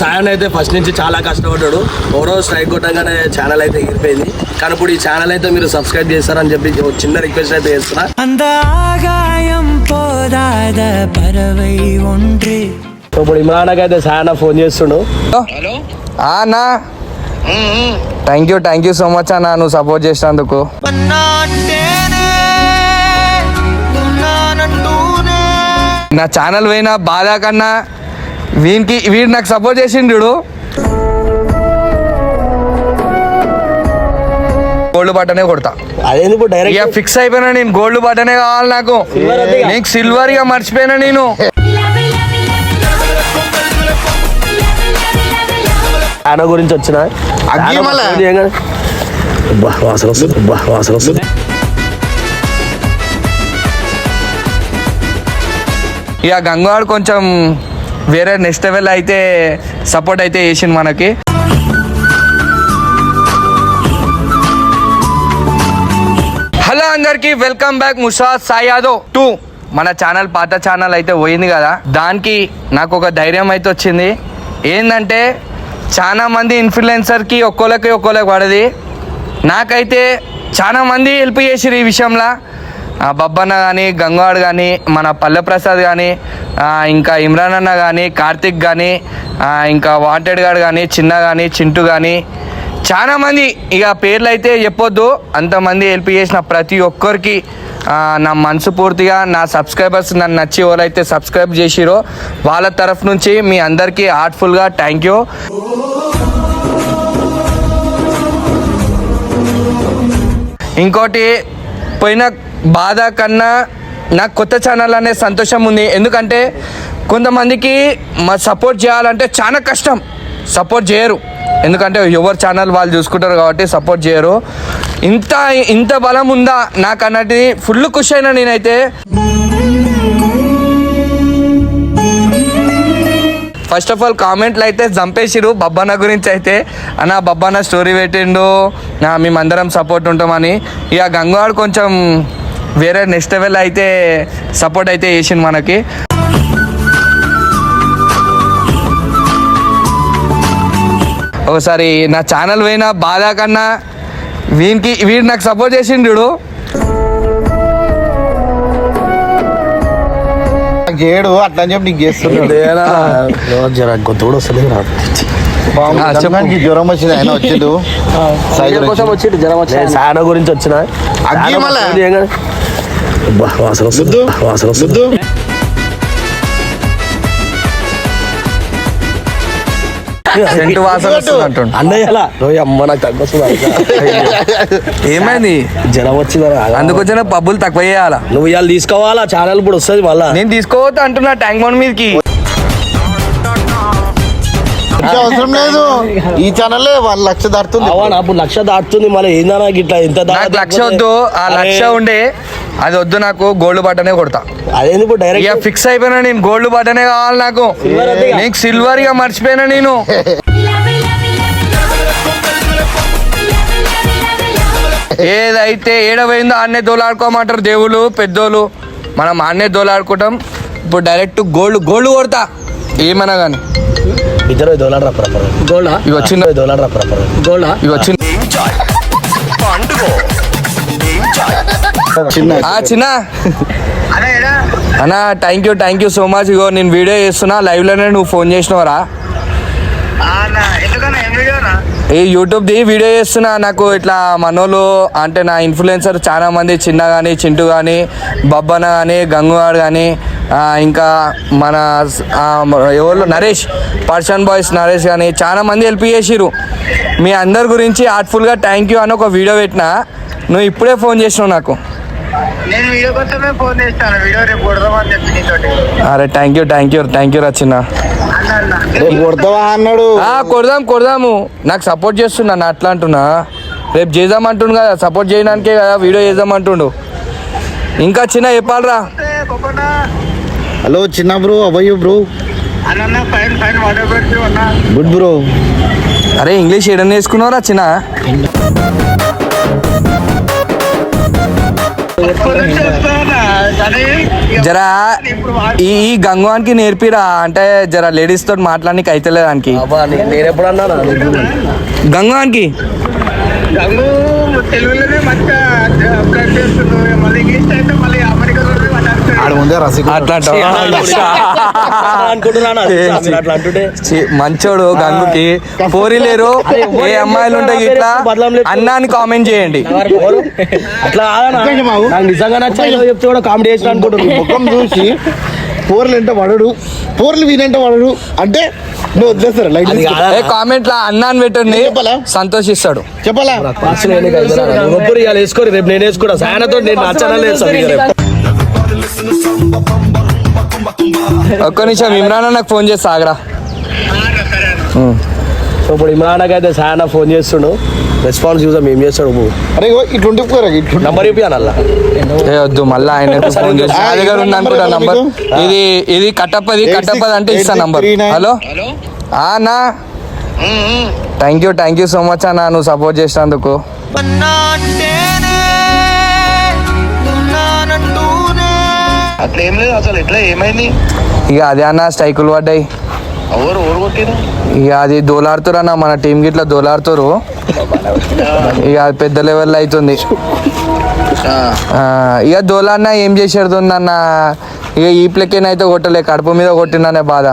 సాయం అయితే ఫస్ట్ నుంచి చాలా కష్టపడ్డాడు. ఓరో స్ట్రైక్ కొట్టగానే ఛానల్ అయితే ఎగిరిపోయింది. కానీ ఇప్పుడు ఈ ఛానల్ అయితే మీరు సబ్స్క్రైబ్ చేస్తారని చెప్పి చిన్న రిక్వెస్ట్ అయితే చేస్తున్నా. అందాగాయం ఇప్పుడు ఇమ్రాన్కి అయితే సాయన ఫోన్ చేస్తుండు. అన్నా. Thank you thank you so much అన్నా. నువ్వు సపోర్ట్ చేసినందుకు. నా ఛానల్ పోయినా బాధ కన్నా వీనికి వీడు నాకు సపోర్ట్ చేసిండు గోల్డ్ బట్టనే కొడతా. అదేంది ఇప్పుడు ఇక డైరెక్ట్ ఫిక్స్ అయిపోయినా నేను గోల్డ్ బట్టనే కావాలి నాకు. నీకు సిల్వర్ ఇక మర్చిపోయినా నేను. సాయన గురించి వచ్చిన? వాసన వస్తుంది వాసన వస్తుంది. ఇక గంగవాడు కొంచెం వేరే నెక్స్ట్ లెవెల్ అయితే సపోర్ట్ అయితే చేసింది మనకి. హలో అందరికి welcome back Musha Sai Yadav to మన ఛానల్ పాత ఛానల్ అయితే పోయింది కదా. దానికి నాకు ఒక ధైర్యం అయితే వచ్చింది. ఏంటంటే చాలా మంది ఇన్ఫ్లుయెన్సర్కి ఒక్కోళ్ళకి ఒక్కోళ్ళకి పడది. నాకైతే చాలా మంది హెల్ప్ చేసిరు ఈ విషయంలో. బబ్బన్న కానీ గంగవాడు కానీ మన పల్లె ప్రసాద్ కానీ ఇంకా ఇమ్రాన్ అన్న కానీ కార్తిక్ కానీ ఇంకా వాంటెడ్ గాడు కానీ చిన్న కానీ చింటూ కానీ చాలామంది ఇక పేర్లు అయితే చెప్పొద్దు అంతమంది హెల్ప్ చేసిన ప్రతి ఒక్కరికి నా మనసు పూర్తిగా నా సబ్స్క్రైబర్స్ నన్ను నచ్చి ఎవరైతే సబ్స్క్రైబ్ చేసిరో వాళ్ళ తరఫు నుంచి మీ అందరికీ హార్ట్ఫుల్గా థ్యాంక్ యూ. ఇంకోటి పోయిన బాధ కన్నా నాకు కొత్త ఛానల్ అనే సంతోషం ఉంది. ఎందుకంటే కొంతమందికి మా సపోర్ట్ చేయాలంటే చాలా కష్టం. సపోర్ట్ చేయరు. ఎందుకంటే ఎవరు ఛానల్ వాళ్ళు చూసుకుంటారు కాబట్టి సపోర్ట్ చేయరు. ఇంత ఇంత బలం ఉందా? నాకు అన్నది ఫుల్ ఖుషి అయినా నేనైతే. ఫస్ట్ ఆఫ్ ఆల్ కామెంట్లు అయితే చంపేసిరు బబ్బాన గురించి అయితే అన్న బబ్బాన స్టోరీ పెట్టిండు. నా మేమందరం సపోర్ట్ ఉంటామని. ఇక గంగవాడు కొంచెం వేరే నెక్స్ట్ లెవెల్ అయితే సపోర్ట్ అయితే చేసింది మనకి. ఒకసారి నా ఛానల్ పోయినా బాధ కన్నా వీనికి వీడు నాకు సపోర్ట్ చేసిండు చేయడు అట్లా అని చెప్పి నీకు చేస్తున్నాడు. జ్వరం వచ్చింది ఆయన వచ్చిండు. సాయి గురించి. నేను సాయన గురించి వచ్చిన. వాసన వస్తుంది. ముద్దు అబ్బా, వాసన వస్తుంది. ముద్దు. సెంటు వాసన వస్తుంది అంటుండు అన్నయ్య. రోజు అమ్మ నాకు ఏమైంది? జ్వరం వచ్చిందా? అందుకొచ్చిన పబ్బులు తక్కువ చేయాలా? నువ్వు ఇవాళ తీసుకోవాలా? ఛానల్ ఇప్పుడు వస్తుంది మళ్ళా. నేను తీసుకోవద్దు అంటున్నా ట్యాంక్ బండ్ మీదకి. లక్ష అవసరం లేదు. ఈ ఛానల్ వాళ్ళ లక్ష దాటుతుంది. అప్పుడు లక్ష దాటుతుంది. మళ్ళీ ఏందన్నా గిట్లా ఇంత లక్ష వద్దు. ఆ లక్ష ఉండే అది వద్దు నాకు గోల్డ్ బట్టనే కొడతా. ఇక ఫిక్స్ అయిపోయినా నేను గోల్డ్ బట్టనే కావాలి నాకు. నీకు సిల్వర్ ఇక. మర్చిపోయినా నేను. ఏదైతే ఏడవైందో ఆడనే దోలాడుకోమంటారు దేవుళ్ళు పెద్దోళ్ళు. మనం ఆడనే దోలాడుకుంటాం. ఇప్పుడు డైరెక్ట్ గోల్డ్ గోల్డ్ కొడతా. ఏమన్నా కానీ ఇద్దరు దోలాడరా పరపర. గోల్డా? ఇవి వచ్చింది దోలాడరా పరపర. గోల్డా? ఇవి వచ్చింది చిన్న. ఆ చిన్న. అన్నా thank you thank you so much ఇగో నేను వీడియో చేస్తున్నా. లైవ్లోనే నువ్వు ఫోన్ చేసినవరా? ఈ యూట్యూబ్ది వీడియో చేస్తున్నా. నాకు ఇట్లా మనోళ్ళు అంటే నా ఇన్ఫ్లుయెన్సర్ చాలా మంది చిన్న కానీ చింటూ కానీ బబ్బన కానీ గంగువాడు కానీ ఇంకా మన ఎవరు? నరేష్ పర్సన్ బాయ్స్ నరేష్ కానీ చాలా మంది హెల్ప్ చేసిరు మీ అందరి గురించి హార్ట్ఫుల్గా థ్యాంక్ యూ అని ఒక వీడియో పెట్టినా. నువ్వు ఇప్పుడే ఫోన్ చేసినావు నాకు. నేను వీడియో కోసమే ఫోన్ చేస్తాను. వీడియో రేపు కొడదామని చెప్పి నీతోటి. అరే thank you thank you thank you Rachana. అన్న రేపు కొడతావా అన్నాడు? ఆ, కొడదాం కొడదాము. నాకు సపోర్ట్ చేస్తున్నా నా అట్లా అంటున్నా. రేపు చేద్దాం అంటుండు కదా సపోర్ట్ చేయడానికే కదా వీడియో చేద్దాం అంటుండు ఇంకా చిన్న చెప్పాలరా. హలో చిన్న bro Abhay bro good bro అరే ఇంగ్లీష్ ఏడని వేసుకున్నావురా చిన్న? జరా ఈ గంగవానికి నేర్పిరా అంటే జర లేడీస్ తోటి మాట్లాడడానికి అయితే దానికి గంగవానికి గంగు తెలుగులోనే మంచిగా ఇంగ్లీష్ అయితే ఆడ ముందే మంచోడు గంగుకి. పోరి లేరు ఏ అమ్మాయిలు ఉంటాయి ఇట్లా? అన్నా అని కామెంట్ చేయండి? అట్లా నిజంగా నచ్చాయి చెప్తే కూడా కామెడీ చేసిన అనుకుంటున్నాను ముఖం చూసి పోర్లు ఎంట పడడు పోర్లు వీనంట పడడు అంటే నువ్వు వదిలేస్తారా? లైట్ కామెంట్ లా? అన్నా అని పెట్టండి. చెప్పాలా? సంతోషిస్తాడు. చెప్పాలా? వేసుకోరు రేపు నేను వేసుకోరా సాయనతో నేను నచ్చనా లేదు. ఒక్క నిమిషం ఇమ్రాన్ నాకు ఫోన్ చేసి ఆగరా. సో ఇప్పుడు ఇమ్రాన్కి అయితే సాయన ఫోన్ చేస్తుండు. రెస్పాన్స్ చూసాం ఏం చేస్తాడు అరే ఇట్లుంటే నంబర్ ఇప్పియాను అలా? ఏ వద్దు మళ్ళీ ఆయన ఫోన్ చేసి నా దగ్గర ఉంది అనుకుంటా నంబర్ ఇది ఇది కట్టప్పది కట్టప్పది అంటే ఇస్తా నంబర్. హలో? ఆ అన్నా. Thank you thank you so much అన్న. నువ్వు సపోర్ట్ చేసినందుకు. అట్లా ఏం లేదు అసలు ఎట్లా ఏమైంది? ఇక అదే అన్న స్ట్రైకులు పడ్డాయి. ఎవరు కొట్టిరు ఇక అది దోలాడుతురు అన్న మన టీం గిట్లా దోలాడుతురు ఇక అది పెద్ద లెవెల్లో అవుతుంది ఇక దోలాన్న ఏం చేసేది ఉందన్న ఇక ఈ ప్లెక్కనైతే కొట్టలే కడుపు మీద కొట్టిందనే బాధ?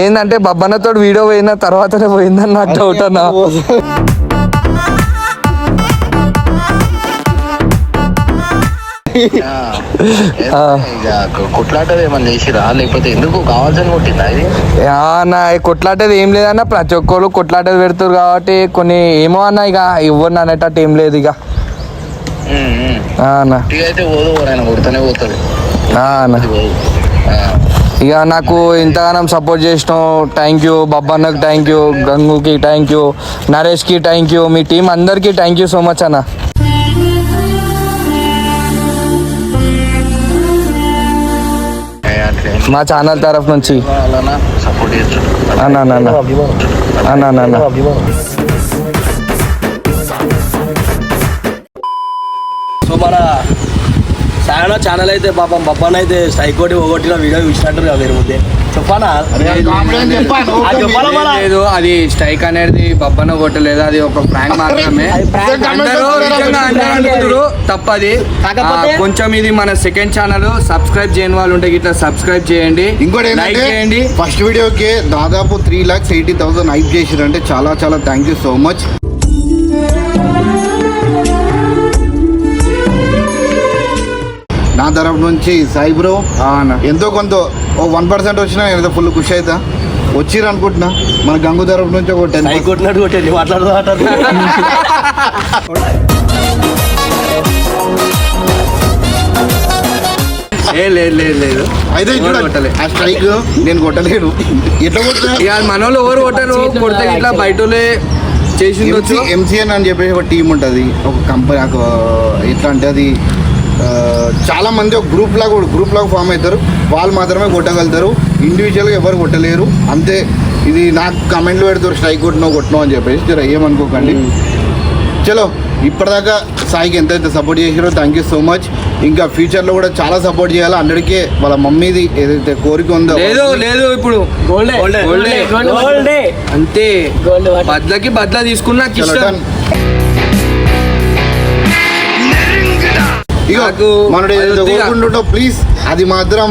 ఏంటంటే బబ్బన్నతో వీడియో పోయిన తర్వాతనే పోయిందని నాకు డౌట్ అన్న. కొట్లాటది ఏమన్నా చేసిరా? లేకపోతే ఎందుకు? కావాల్సిన కొట్టిందా ఇది? ఆ అన్న ఈ కొట్లాటది ఏం లేదన్న ప్రతి ఒక్కరు కొట్లాటది పెడతారు కాబట్టి కొన్ని ఏమో అన్న ఇక ఇవ్వను అనేటట్టు ఏం లేదు ఇక. అన్న. ఇక అయితే పోదు ఆయన కొడితేనే నాకు ఇంతగానం సపోర్ట్ చేసినావు. థ్యాంక్ యూ బబ్బన్నకు థ్యాంక్ యూ గంగుకి థ్యాంక్ యూ నరేష్కి థ్యాంక్ యూ మీ టీం అందరికీ థ్యాంక్ యూ సో మచ్ అన్న. మా ఛానల్ తరఫు నుంచి. అలానా సపోర్ట్ అన్నా అన్న అన్న. అన్న అన్న అన్న. సో మన సాయన ఛానల్ అయితే పాపం బొబ్బన్ అయితే సైకోటి కొట్టి ఒకటిన వీడియో చూసినట్టు కదా మీరు ముందే. లేదు అది స్ట్రైక్ అనేది బబ్బన్న కొట్టలేదు? అది ఒక ప్రాంక్ మాత్రమే. అందరూ తప్పది. కొంచెం ఇది మన సెకండ్ ఛానల్. సబ్స్క్రైబ్ చేయని వాళ్ళు ఉంటే ఇట్లా సబ్స్క్రైబ్ చేయండి. ఇంకోటి లైక్ చేయండి. ఫస్ట్ వీడియోకి దాదాపు three lakhs eighty thousand hype చేసిరంటే చాలా చాలా థ్యాంక్ యూ సో మచ్ నా తరఫు నుంచి సాయి బ్రో ఎంతో కొంత ఓ వన్ పర్సెంట్ వచ్చినా నేను ఫుల్ ఖుషి అవుతా వచ్చిర్రు అనుకుంటున్నా. మన గంగు తరఫు నుంచి ఒక టెన్ కొట్టినట్టు కొట్టండి మాట్లాడుతూ ఏ లేదు లేదు లేదు. అయితే కొట్టలే. ఆ స్ట్రైక్ నేను కొట్టలేను. ఎట్లా ఇక మనోళ్ళు ఎవరు కొట్టారు? కొడితే ఇట్లా బయటలే చేసి ఉండొచ్చు ఎంసీఎన్ అని చెప్పేసి ఒక టీం ఉంటుంది. ఒక కంపెనీ ఎట్లా అంటే అది ఆ, చాలా మంది ఒక గ్రూప్ లాగా గ్రూప్ లాగా ఫామ్ అవుతారు. వాళ్ళు మాత్రమే కొట్టగలుగుతారు. ఇండివిజువల్గా ఎవరు కొట్టలేరు. అంతే ఇది నాకు కమెంట్లు పెడతారు స్ట్రైక్ కొట్టినావు కొట్టినావు అని చెప్పేసి. జర ఏమనుకోకండి. చలో ఇప్పటిదాకా సాయికి ఎంతైతే సపోర్ట్ చేసారో థ్యాంక్ యూ సో మచ్ ఇంకా ఫ్యూచర్లో కూడా చాలా సపోర్ట్ చేయాలి. అందరికీ వాళ్ళ మమ్మీది ఏదైతే కోరిక ఉందో లేదు లేదు ఇప్పుడు. గోల్డే గోల్డే. గోల్డే అంతే. బద్లకి బద్ల తీసుకున్నా కోరుకుంటుంటో ప్లీజ్ అది మాత్రం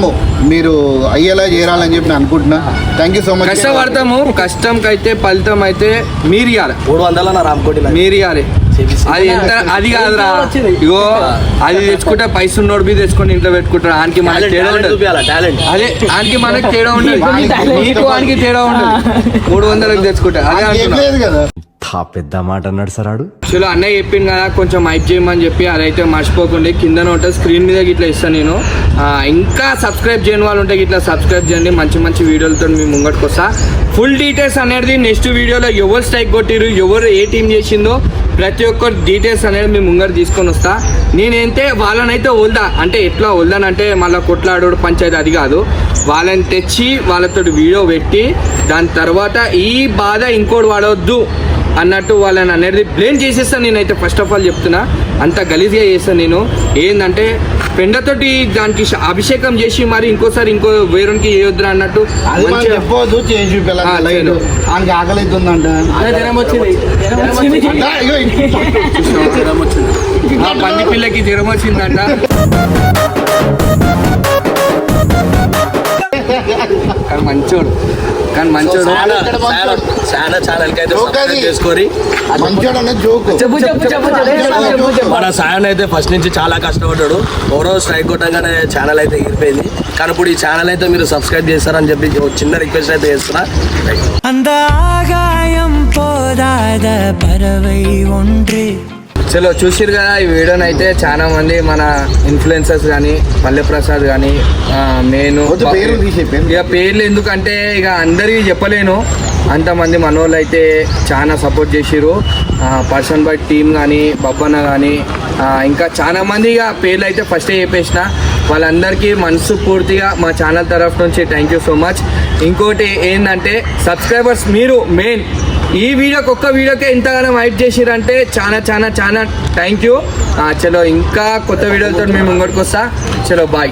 మీరు అయ్యేలా చేరాలని చెప్పి నేను అనుకుంటున్నా. థ్యాంక్ యూ సో మచ్ కష్టపడతాము కష్టంకైతే ఫలితం అయితే మీరు ఇవ్వాలి మూడు వందల నా రామ్కోటి మీరు ఇవ్వాలి అది ఎంత అది కాదురా. ఇగో అది తెచ్చుకుంటే పైస ఉన్నోడు బి తెచ్చుకొని ఇంట్లో పెట్టుకుంటాడు ఆనికి మనకి తేడా ఉండదు. అదే ఆనికి మనకి తేడా ఉండదు. నీకు వానికి తేడా ఉండదు. మూడు వందలకు తెచ్చుకుంటా. అదే అంటున్నా. లేదు పెద్ద మాట అన్నాడు సరాడు యాక్చువల్లీ అన్నయ్య చెప్పింది కదా కొంచెం మైక్ చేయమని చెప్పి అదైతే మర్చిపోకండి. కింద ఉంటుంది స్క్రీన్ మీద ఇట్లా ఇస్తాను నేను. ఇంకా సబ్స్క్రైబ్ చేయని వాళ్ళు ఉంటే ఇట్లా సబ్స్క్రైబ్ చేయండి. మంచి మంచి వీడియోలతో మీ ముంగటికి వస్తా. ఫుల్ డీటెయిల్స్ అనేది నెక్స్ట్ వీడియోలో ఎవరు స్ట్రైక్ కొట్టిరు ఎవరు ఏ టీం చేసిందో ప్రతి ఒక్క డీటెయిల్స్ అనేది మీ ముంగట తీసుకొని వస్తా. నేనైతే వాళ్ళనైతే వల్దా అంటే ఎట్లా వల్దానంటే మళ్ళీ కొట్లాడు పంచాయతీ అది కాదు. వాళ్ళని తెచ్చి వాళ్ళతో వీడియో పెట్టి దాని తర్వాత ఈ బాధ ఇంకోటి వాడవద్దు అన్నట్టు వాళ్ళని అనేది బ్లేమ్ చేసేస్తాను నేనైతే ఫస్ట్ ఆఫ్ ఆల్ చెప్తున్నా. అంత గలీజ్గా చేస్తాను నేను. ఏంటంటే పెండతోటి దానికి అభిషేకం చేసి మరి ఇంకోసారి ఇంకో వేరొనికి చేయొద్దురా అన్నట్టు అది మనం మంచిగా చెప్పవద్దు చేసి. ఆయనకి ఆకలి అవుతుందంట జ్వరం వచ్చింది. పిల్లకి జ్వరం వచ్చిందంట. కానీ మంచోడు కానీ మంచోడు చాలా ఇక్కడ చాలా మంచోడు. చాలా ఛానల్ కి అయితే జోక్ సబ్స్క్రైబ్ అది. చేసుకొని మంచోడు అనేది జోకు మన సాయన్ అయితే ఫస్ట్ నుంచి చాలా కష్టపడ్డాడు ఓరో స్ట్రైక్ కొట్టగానే ఛానల్ అయితే ఎగిరిపోయింది కానీ ఇప్పుడు ఈ ఛానల్ అయితే మీరు సబ్స్క్రైబ్ చేస్తారని చెప్పి ఒక చిన్న రిక్వెస్ట్ అయితే చేస్తున్నా அந்த ஆகாயம் போதாத பறவை ஒன்று చలో చూసిరు కదా ఈ వీడియోని అయితే చాలా మంది మన ఇన్ఫ్లుయెన్సర్స్ కానీ పల్లె ప్రసాద్ కానీ నేను. ఇక పేర్లు ఎందుకంటే ఇక అందరికీ చెప్పలేను. అంతమంది మనోళ్ళు అయితే చాలా సపోర్ట్ చేసిరు పర్సన్ బై టీమ్ కానీ బబ్బన్న కానీ ఇంకా చాలా మంది ఇక పేర్లు అయితే ఫస్టే చెప్పేసిన. వాళ్ళందరికీ మనసు పూర్తిగా మా ఛానల్ తరఫు నుంచి థ్యాంక్ యూ సో మచ్ ఇంకోటి ఏంటంటే సబ్స్క్రైబర్స్ మీరు మెయిన్ ఈ వీడియోకి ఒక్క వీడియోకే ఇంతగానో వైట్ చేసిరంటే చాలా చాలా చాలా థ్యాంక్ యూ. చలో ఇంకా కొత్త వీడియోలతో మేము ముంగడికి వస్తా చలో బాయ్.